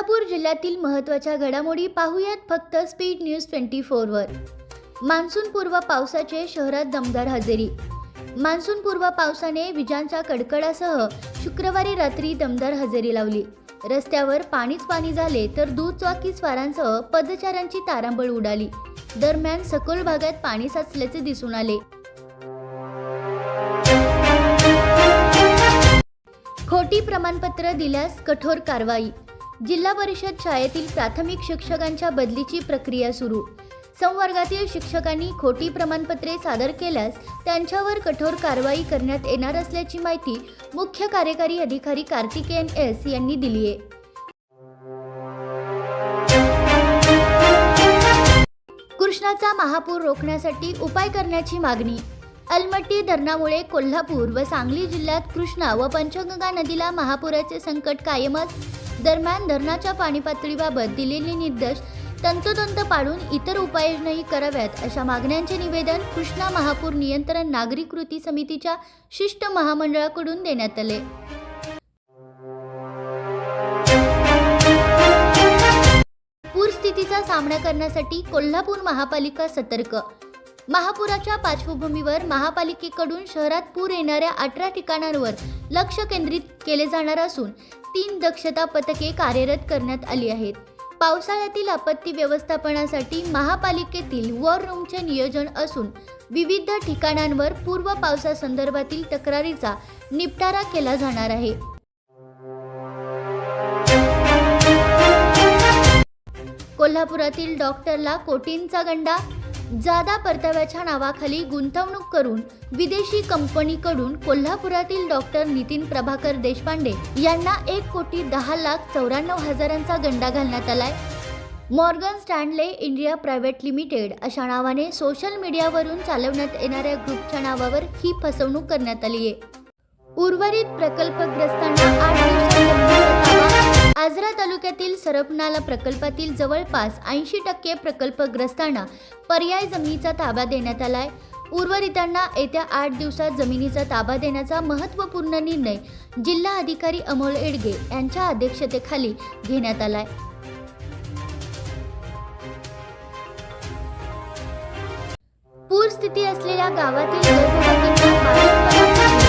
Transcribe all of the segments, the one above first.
कोल्हापूर जिल्ह्यातील महत्त्वाच्या घडामोडी पाहूयात फक्त स्पीड न्यूज ट्वेंटी फोरवर मान्सूनपूर्व पावसाचे शहरात दमदार हजेरी. मान्सूनपूर्व पावसाने विजांच्या कडकडासह शुक्रवारी रात्री दमदार हजेरी लावली. रस्त्यावर पाणीच पाणी झाले तर दुचाकी स्वारांसह पदचाऱ्यांची तारांबळ उडाली. दरम्यान सखोल भागात पाणी साचल्याचे दिसून आले. खोटी प्रमाणपत्र दिल्यास कठोर कारवाई. जिल्हा परिषद शाळेतील प्राथमिक शिक्षकांच्या बदलीची प्रक्रिया सुरू. संवर्गातील शिक्षकांनी खोटी प्रमाणपत्रे सादर केल्यास त्यांच्यावर कठोर कारवाई करण्यात येणार असल्याची माहिती मुख्य कार्यकारी अधिकारी कार्तिकेयन एस यांनी दिली आहे. कृष्णाचा महापूर रोखण्यासाठी उपाय करण्याची मागणी. अलमट्टी धरणामुळे कोल्हापूर व सांगली जिल्ह्यात कृष्णा व पंचगंगा नदीला महापुराचे संकट कायमच दरम्यान धरणाच्या पाणी पातळीबाबत दिलेले निर्देश तंतोतंत पाडून इतर उपाययोजनाही कराव्यात अशा मागण्यांचे निवेदन कृष्णा महापूर नियंत्रण नागरी कृती समितीच्या शिष्ट महामंडळाकडून देण्यात आले. पूरस्थितीचा सामना करण्यासाठी कोल्हापूर महापालिका सतर्क महापुराच्या पार्श्वभूमीवर महापालिकेकडून शहरात पूर येणाऱ्या अठरा ठिकाणांवर लक्ष केंद्रित केले जाणार असून तीन दक्षता पथके कार्यरत करण्यात आली आहेत. पावसाळ्यातील आपत्ती व्यवस्थापनासाठी महापालिकेतील वॉर रूमचे नियोजन असून विविध ठिकाणांवर पूर्व पावसासंदर्भातील तक्रारीचा निपटारा केला जाणार आहे. कोल्हापुरातील डॉक्टरला कोटींचा गंडा जादा परताव्याच्या नावाखाली गुंतवणूक करून विदेशी कंपनीकडून कोल्हापुरातील डॉक्टर नितीन प्रभाकर देशपांडे यांना एक कोटी दहा लाख चौऱ्याण्णव हजारांचा गंडा घालण्यात आलाय. Morgan Stanley India private limited social नावाने सोशल मीडियावरून चालवण्यात येणाऱ्या ग्रुपच्या नावावर ही फसवणूक करण्यात आली आहे उर्वरित प्रकल्पग्रस्तांना आठ दिवसांच्या आजरा तालुक्यातील सरपनाला प्रकल्पातील जवळपास ऐंशी टक्के प्रकल्पग्रस्तांना पर्याय जमिनीचा ताबा देण्यात आलाय. उर्वरितांना येत्या आठ दिवसात जमिनीचा ताबा देण्याचा महत्त्वपूर्ण निर्णय जिल्हा अधिकारी अमोल एडगे यांच्या अध्यक्षतेखाली घेण्यात आलाय. पूरस्थिती असलेल्या गावातील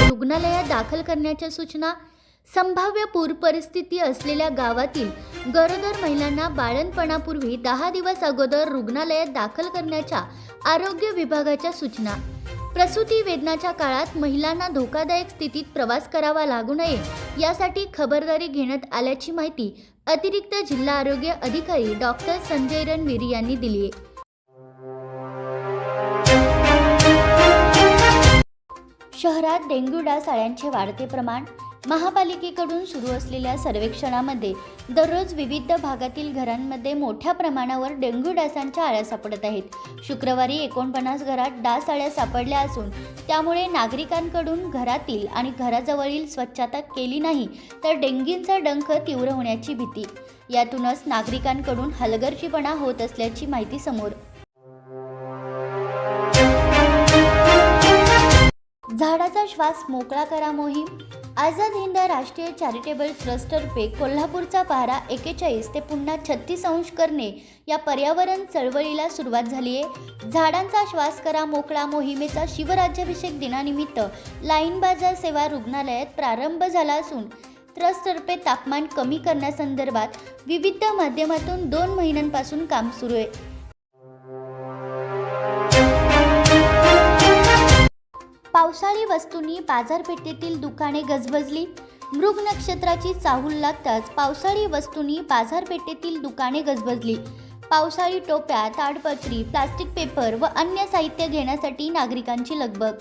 रुग्णालयात दाखल करण्याच्या सूचना संभाव्य पूर परिस्थिती असलेल्या गावातील गरोदर महिलांना बाळणपणापूर्वी दहा दिवस अगोदर रुग्णालयात दाखल करण्याच्या आरोग्य विभागाच्या सूचना. प्रसूती वेदनाच्या काळात महिलांना धोकादायक स्थितीत प्रवास करावा लागू नये यासाठी खबरदारी घेण्यात आल्याची माहिती अतिरिक्त जिल्हा आरोग्य अधिकारी डॉक्टर संजय रणवीर यांनी दिली आहे. शहरात डेंग्यू डास अळ्यांचे वाढते प्रमाण महापालिकेकडून सुरू असलेल्या सर्वेक्षणामध्ये दररोज विविध भागातील घरांमध्ये मोठ्या प्रमाणावर डेंग्यू डासांच्या आळ्या सापडत आहेत. शुक्रवारी एकोणपन्नास घरात डास आळ्या सापडल्या असून त्यामुळे नागरिकांकडून घरातील आणि घराजवळील स्वच्छता केली नाही तर डेंग्यूचा डंख तीव्र होण्याची भीती. यातूनच नागरिकांकडून हलगर्जीपणा होत असल्याची माहिती समोर. झाडाचा श्वास मोकळा करा मोहीम. आझाद हिंद राष्ट्रीय चॅरिटेबल ट्रस्टतर्फे कोल्हापूरचा पारा एकेचाळीस ते पुन्हा छत्तीस अंश करणे या पर्यावरण चळवळीला सुरुवात झाली आहे. झाडांचा श्वास करा मोकळा मोहिमेचा शिवराज्याभिषेक दिनानिमित्त लाईन बाजार सेवा रुग्णालयात प्रारंभ झाला असून ट्रस्टतर्फे तापमान कमी करण्यासंदर्भात विविध माध्यमातून दोन महिन्यांपासून काम सुरू आहे. पावसाळी वस्तूंनी बाजारपेठेतील दुकाने गजबजली. मृग नक्षत्राची चाहूल लागताच पावसाळी वस्तूंनी बाजारपेठेतील दुकाने गजबजली. पावसाळी टोप्या ताडपत्री प्लास्टिक पेपर व अन्य साहित्य घेण्यासाठी नागरिकांची लगबग